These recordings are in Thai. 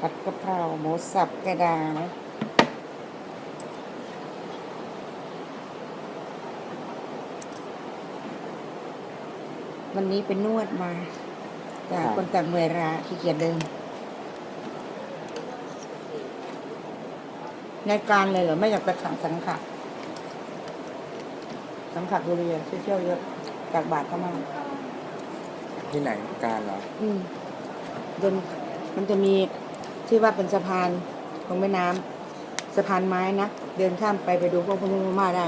ผัดกะเพราหมูสับกระดาววันนี้เป็นนวดมาจากคนต่างเวลาขี้เกียจเดินในการเลยเหรอ ไม่อยากไปขังสังขะสังขะบุรีอะเที่ยวๆเยอะจากบาทเข้ามาที่ไหนการเหรอ อืมเดินมันจะมี ที่ว่าเป็นสะพานตรงแม่น้ำสะพานไม้นะ เดินข้ามไปไปดูพวกพญามาได้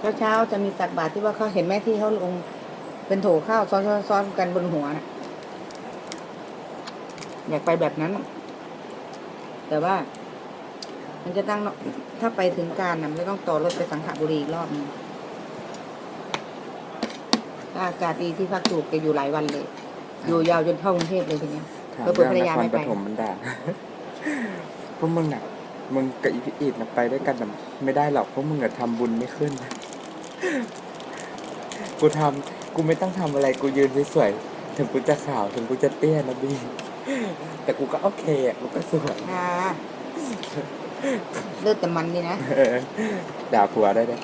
เช้าเช้าๆจะมีตักบาตรที่ว่าเขาเห็นไหมที่เขาลงเป็นโถข้าวซ้อนซ้อนซ้อนกันบนหัวนะอยากไปแบบนั้น แต่ว่า มันจะตั้งถ้าไปถึงการนะมันจะต้องต่อรถไปสังขบุรีอีกรอบนึงอากาศดีที่ภาคถูกจะอยู่หลายวันเลย อยู่ยาวจนเข้ากรุงเทพเลยทีเนี้ย ถามเพื่อเรื่องภรรยานคไม่รไปปฐมมันด่าพวกมึงน่ะมึงกับอีพีอีดนะไปด้วยกันน่ะไม่ได้หรอกเพราะมึงอะทำบุญไม่ขึ้น กูทำกูไม่ต้องทำอะไรกูยืนสวยๆถึงกูจะขาวถึงกูจะเตี้ยนะบีแต่กูก็โอเคอะกูก็สวยค่ะเลือดแต่มันนี่นะเออด่าผัวได้ด้วย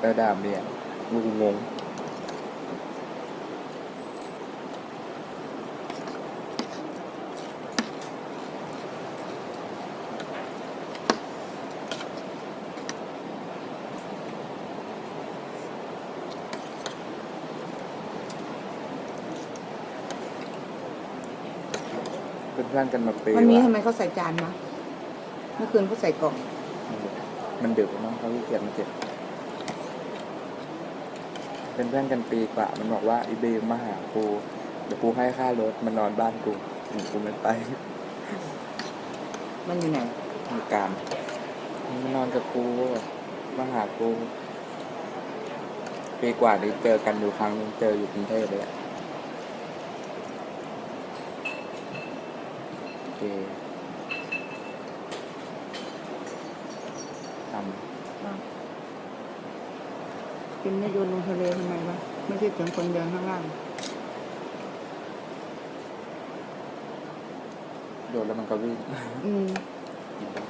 แล้วด่าเมียกูงง เป็นเพื่อนกันมาปีวันนี้ว่ะทำไมเขาใส่จานมาเมื่อคืนเขาใส่กล่อง มันดึกเน้องเขาขี้เกียจมาเก็บ เป็นเพื่อนกันปีกว่า มันบอกว่าอีเบมมาหากูเดี๋ยวกูให้ค่ารถมานอนบ้านกูอืมกูไม่ไป มันอยู่ไหนมีการมึงมานอนกับกูมาหากูปีกว่านี้เจอกันอยู่ครั้งหนึงเจออยู่กรุงเทพเลยอะโอ เคทกินไม่โยนลงทะเลทำไมวะไม่ใช่เสียงคนเดินข้างล่างำโดนแล้วมันก็วิ่งอืม กินได้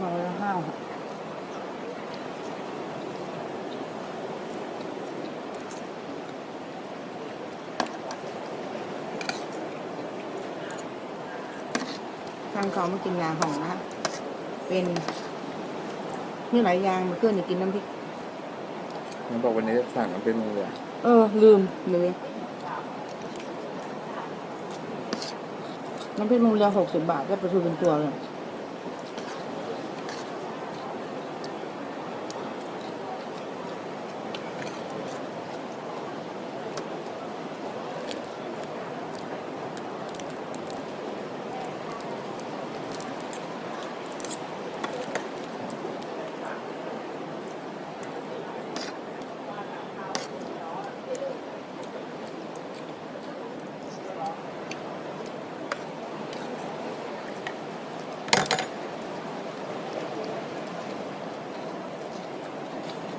มาแล้วห้าวทางเขามากินยาของนะ เป็นมีหลายอย่างเมาขึ้นนี่กินน้ำพริกมันบอกวันนี้จะสั่งมันเป็นมืออะเออ ลืมเลยน้ำพริกโรงเรียนหกสิบบาทได้ปลาทูเป็นตัวเลย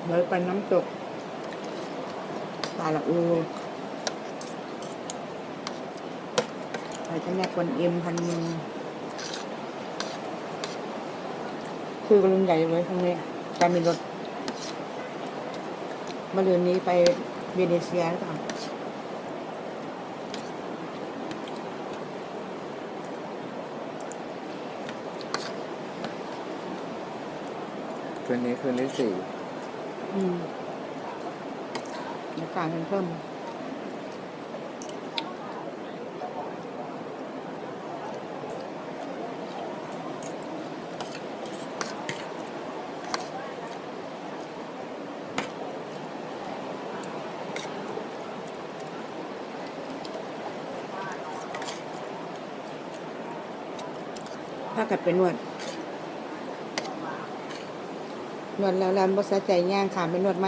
เลยไปน้ำตกปลาละอูไปเจ้าแม่กวนเอ็มพันมือคือกระลุงใหญ่เลยตรงนี้การมีรถมาเรือนนี้ไปเวเนเซียหรือเปล่าคืนนี้คืนที่สี่ อืมอากาศมันเพิ่มถ้ากัดเป็นนวด นวดแล้วแล้วบ่สะใจย่างขามเป็นนวดไหม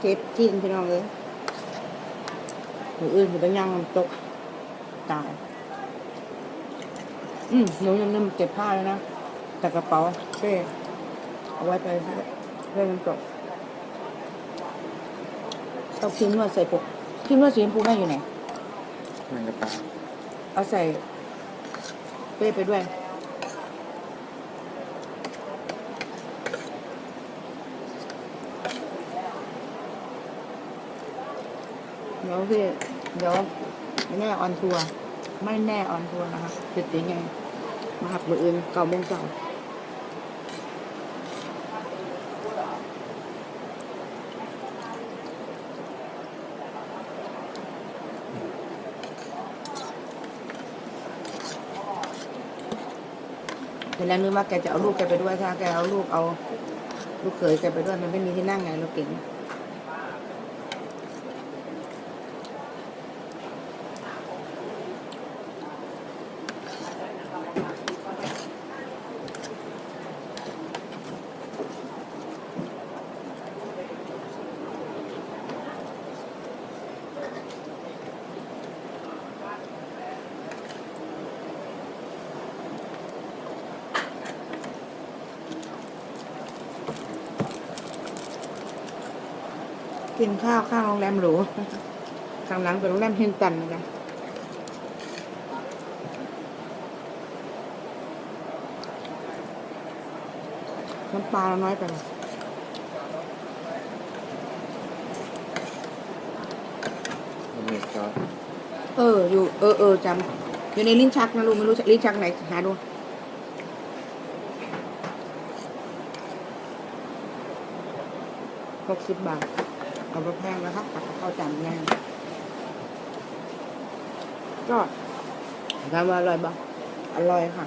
เจ็บจริงพี่น้องเลยหรืออื่นมันต้องย่างมันตกตายอืมหนูยังลืมเก็บผ้าเลยนะแต่กระเป๋าเป้เอาไว้ไปเรื่องมันจบเอาครีมนวดใส่ปกครีมนวดสีชมพูแม่อยู่ไหนมันกระเป๋าเอาใส่เป้ไปด้วย ดี๋ยวพี่เดี๋ยวแน่ออนทัวร์ไม่แน่ออนทัวร์นะคะติดติงไงมาหักมืออื่นเก่าโมงเก่าเห็นแล้วนึกว่าแกจะเอาลูกแกไปด้วยถ้าแกเอาลูกเอา ลูกเขยแกไปด้วยมันไม่มีที่นั่งไงเรถเก๋ง กินข้าวข้างโรงแรมหรูข้างหลังเป็นโรงแรมเฮนตันนะคะน้ำปลาเราน้อยไปหน่อยมันมีซอสเออ อยู่ เออเออจำอยู่ในลิ้นชักนะลูกไม่รู้ลิ้นชักไหนหาดูหกสิบบาท เอาไปแพงนะคะตักกับข้าวจานง่ายก็ถามว่าอร่อยบ้างอร่อยค่ะ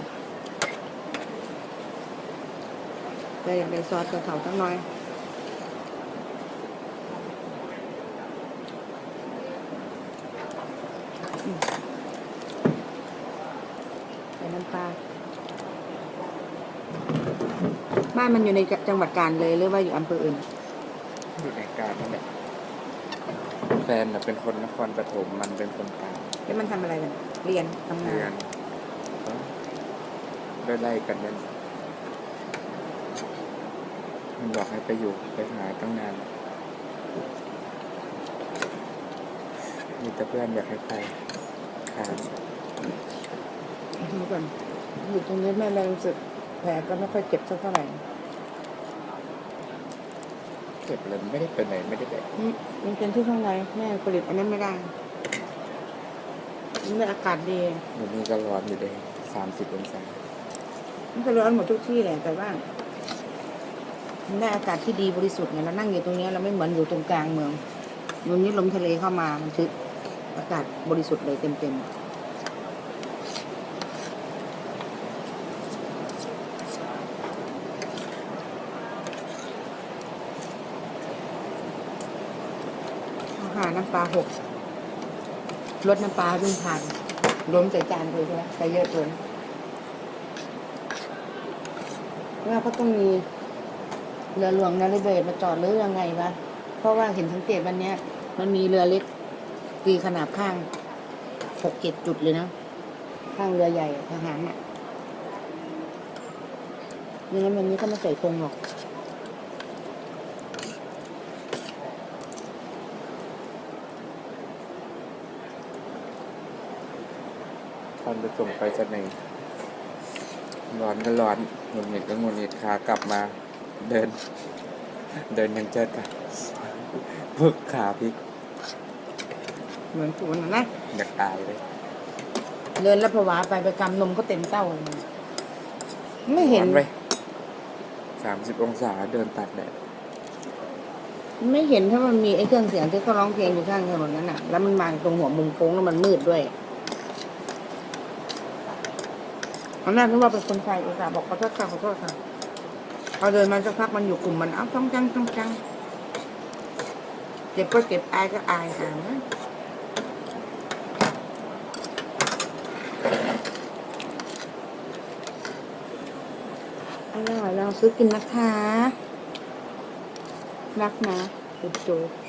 แต่อยากได้ซอสกระเขาตั้งน้อยอืมใส่น้ำปลาบ้านมันอยู่ในจังหวัดกาญเลยหรือว่าอยู่อำเภออื่นอยู่ในการนั่นแหละ แฟนน่ะเป็นคนนครปฐมมันเป็นคนกลางแล้วมันทำอะไรกันเรียนทำงาเรียนนก็ได้ไล่กันนั่นมันบอกให้ไปอยู่ไปหาตั้งนานแล้วมีแต่เพื่อนอยากให้ไปค้างดูก่อนอยู่ตรงนี้แม่แรงรู้สึกแผลก็ไม่ค่อยเจ็บสักเท่าไหร่ เก็บเลยไม่ได้ไปไหนไม่ได้ไปอืมมันเป็นที่ข้างในแม่ผลิตอันนั้นไม่ได้มันไม่อากาศดีเดี๋ยวนี้ก็ร้อนอยู่เลยสามสิบองศามันก็ร้อนหมดทุกที่แหละแต่ว่ามันได้อากาศที่ดีบริสุทธิ์ไงเรานั่งอยู่ตรงเนี้ยเราไม่เหมือนอยู่ตรงกลางเมืองตรงนี้ลมทะเลเข้ามามันคืออากาศบริสุทธิ์เลยเต็มๆ อาหารน้ำปลาหกรสน้ำปลาเพิ่งผ่านล้มใส่จานเลยใช่ไหมใส่เยอะเกินแล้วก็ต้องมีเรือหลวงนาริเบศมาจอดหรือยังไงวะ เพราะว่าเห็นสังเกตวันนี้มันมีเรือเล็กตีขนาบข้างหกเจ็ดจุดเลยนะ ข้างเรือใหญ่ทหารอะยังงั้นวันนี้ก็ไม่ใส่ธงหรอก ตอนไปส่งไปสนีย์ร้อนก็ร้อนหงุดหงิดก็หงุดหงิดขากลับมาเดิน เดินยังเจิดกันพึกขาพลิกเหมือนปูนนะนะอยากตายเลย เดินแล้วผวาไปไปกำนมก็เต็มเต้าเลยไม่เห็นร้อไปสามสิบองศาเดินตัดแดดไม่เห็นถ้ามันมีไอ้เครื่องเสียงที่เขาร้องเพลงอยู่ข้างถนนนั้นน่ะ แล้วมันมาตรงหัวมุมโค้งแล้วมันมืดด้วยต อนแรกนึกว่าเป็นคนไทยอุตส่าห์บอกขอโทษค่ะขอโทษค่ะพอเดินมาสักพักมันอยู่กลุ่มมันเอ้าต้องจังต้องจังเจ็บก็เจ็บอายก็อายค่ะอร่อยเราซื้อกินนะคะ รักนะจุ๊บ